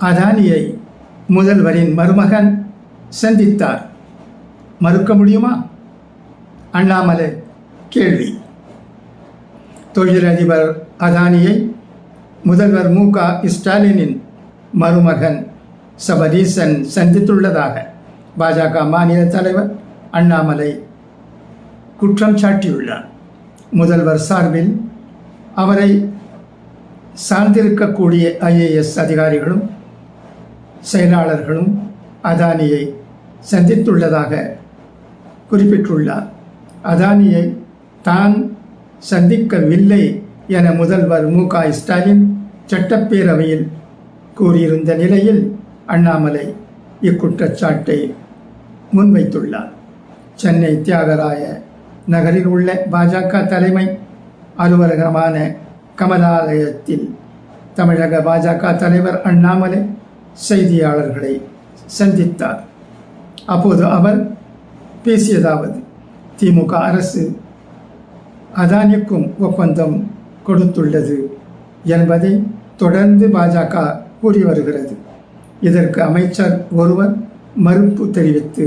அதானியை முதல்வரின் மருமகன் சந்தித்தார். மறுக்க முடியுமா? அண்ணாமலை கேள்வி. தொழிலதிபர் அதானியை முதல்வர் மு. க. ஸ்டாலினின் மருமகன் சபரீசன் சந்தித்துள்ளதாக பாஜக மாநில தலைவர் அண்ணாமலை குற்றம் சாட்டியுள்ளார். முதல்வர் சார்பில் அவரை சார்ந்திருக்கக்கூடிய ஐஏஎஸ் அதிகாரிகளும் செயலாளர்களும் அதானியை சந்தித்துள்ளதாக குறிப்பிட்டுள்ளார். அதானியை தான் சந்திக்கவில்லை என முதல்வர் மு க ஸ்டாலின் சட்டப்பேரவையில் கூறியிருந்த நிலையில் அண்ணாமலை இக்குற்றச்சாட்டை முன்வைத்துள்ளார். சென்னை தியாகராய நகரில் உள்ள பாஜக தலைமை அலுவலகமான கமலாலயத்தில் தமிழக பாஜக தலைவர் அண்ணாமலை செய்தியாளர்களை சந்தித்தார். அப்போது அவர் பேசியதாவது திமுக அரசு அதானிக்கும் ஒப்பந்தம் கொடுத்துள்ளது என்பதை தொடர்ந்து பாஜக கூறி வருகிறது. இதற்கு அமைச்சர் ஒருவர் மறுப்பு தெரிவித்து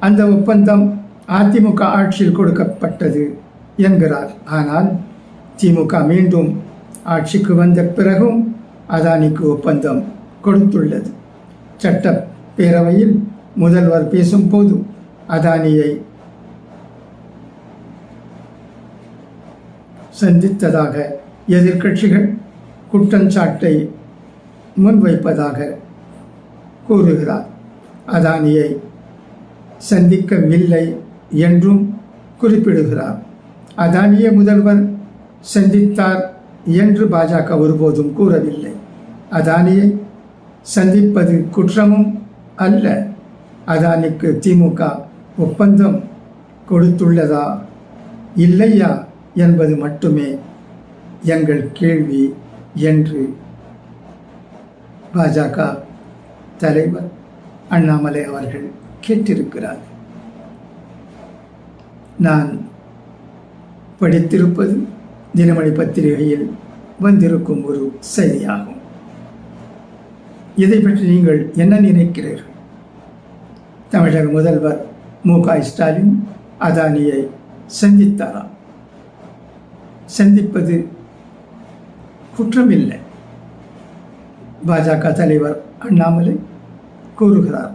அந்த ஒப்பந்தம் அதிமுக ஆட்சியில் கொடுக்கப்பட்டது என்கிறார். ஆனால் திமுக மீண்டும் ஆட்சிக்கு வந்த பிறகும் அதானிக்கு ஒப்பந்தம் கொடுத்துள்ளது. சட்டப்பேரவையில் முதல்வர் பேசும்போது அதானியை சந்தித்ததாக எதிர்க்கட்சிகள் குற்றஞ்சாட்டை முன்வைப்பதாக கூறுகிறார். அதானியை சந்திக்கவில்லை என்றும் குறிப்பிடுகிறார். அதானிய முதல்வர் சந்தித்தார் என்று பாஜக ஒருபோதும் கூறவில்லை. அதானியை சந்திப்பது குற்றமும் அல்ல. அதானிக்கு திமுக ஒப்பந்தம் கொடுத்துள்ளதா? இல்லையா என்பது மட்டுமே எங்கள் கேள்வி என்று பாஜக தலைவர் அண்ணாமலை அவர்கள் கேட்டிருக்கிறார். நான் படித்திருப்பது தினமணி பத்திரிகையில் வந்திருக்கும் ஒரு செய்தியாகும். இதை பற்றி நீங்கள் என்ன நினைக்கிறீர்கள்? தமிழக முதல்வர் மு க ஸ்டாலின் அதானியை சந்தித்தாரா? சந்திப்பது குற்றமில்லை. பாஜக தலைவர் அண்ணாமலை கூறுகிறார்.